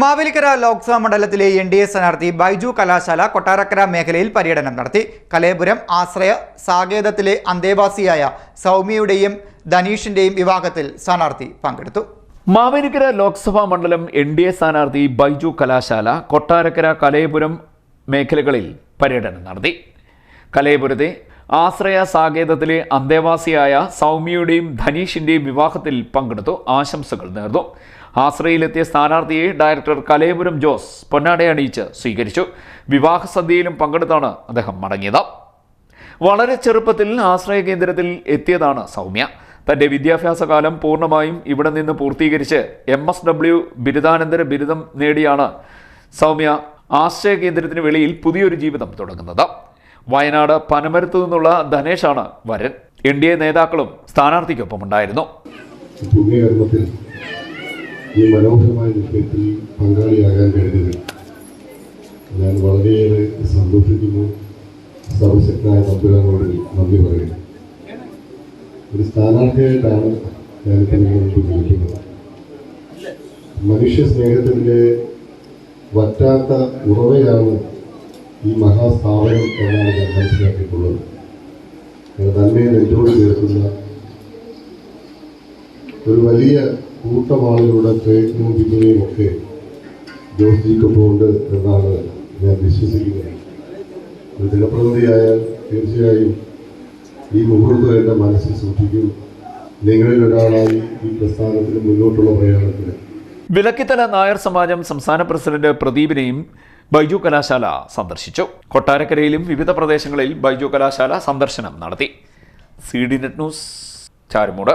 മാവേലിക്കര ലോക്സഭാ മണ്ഡലത്തിലെ N D A സ്ഥാനാർത്ഥി ബൈജു കലാശാല കൊട്ടാരക്കര മേഖലയിൽ പര്യടനം നടത്തി. കലേപുരം ആശ്രയ സാകേതത്തിലെ അന്തേവാസിയായ സൗമ്യയുടെയും ധനീഷിന്റെയും വിവാഹത്തിൽ സ്ഥാനാർത്ഥി പങ്കെടുത്തു. മാവേലിക്കര ലോക്സഭാ മണ്ഡലം എൻ ഡി എ സ്ഥാനാർത്ഥി ബൈജു കലാശാല കൊട്ടാരക്കര കലേപുരം മേഖലകളിൽ പര്യടനം നടത്തി. കലയപുരത്തെ ആശ്രയ സാകേതത്തിലെ അന്തേവാസിയായ സൗമ്യയുടെയും ധനീഷിന്റെയും വിവാഹത്തിൽ പങ്കെടുത്തു. ആശംസകൾ നേർന്നു. ആശ്രയിലെത്തിയ സ്ഥാനാർത്ഥിയെ ഡയറക്ടർ കലേപുരം ജോസ് പൊന്നാടയണിയിച്ച് സ്വീകരിച്ചു. വിവാഹ സദ്യയിലും പങ്കെടുത്താണ് അദ്ദേഹം മടങ്ങിയത്. വളരെ ചെറുപ്പത്തിൽ ആശ്രയ കേന്ദ്രത്തിൽ എത്തിയതാണ് സൗമ്യ. തന്റെ വിദ്യാഭ്യാസ കാലം പൂർണമായും ഇവിടെ നിന്ന് പൂർത്തീകരിച്ച് എം എസ് ഡബ്ല്യു ബിരുദാനന്തര ബിരുദം നേടിയാണ് സൗമ്യ ആശ്രയ കേന്ദ്രത്തിന് വെളിയിൽ പുതിയൊരു ജീവിതം തുടങ്ങുന്നത്. വയനാട് പനമരത്തു നിന്നുള്ള ധനേഷാണ് വരൻ. എൻ ഡി എ നേതാക്കളും സ്ഥാനാർത്ഥിക്കൊപ്പം ഉണ്ടായിരുന്നു ഈ മനോഹരമായ ഞാൻ നന്ദി പറയുന്നു. മനുഷ്യ സ്നേഹത്തിന്റെ വറ്റാത്ത ഉറവയാണ് ഈ മഹാസ്ഥാപനം എന്നാണ് ഞാൻ മനസ്സിലാക്കിയിട്ടുള്ളത്. നന്മയെ നെഞ്ചോട് ചേർക്കുന്ന ഒരു വലിയ കൂട്ടം ആളുകളുടെ പ്രയത്നവും പിന്തുണയും ഒക്കെ ജോസ് ജിക്കൊപ്പമുണ്ട് എന്നാണ് ഞാൻ വിശ്വസിക്കുന്നത്. ഒരു ജനപ്രതിനിധിയായാൽ തീർച്ചയായും ഈ മുഹൂർത്തം എന്റെ മനസ്സിൽ സൂക്ഷിക്കും. നിങ്ങളിൽ ഒരാളായി ഈ പ്രസ്ഥാനത്തിന് മുന്നോട്ടുള്ള പ്രയാണത്തിന്. വിലക്കിത്തല നായർ സമാജം സംസ്ഥാന പ്രസിഡന്റ് പ്രദീപിനെയും ബൈജു കലാശാല സന്ദർശിച്ചു. കൊട്ടാരക്കരയിലും വിവിധ പ്രദേശങ്ങളിൽ ബൈജു കലാശാല സന്ദർശനം നടത്തി. C D net news Charummood.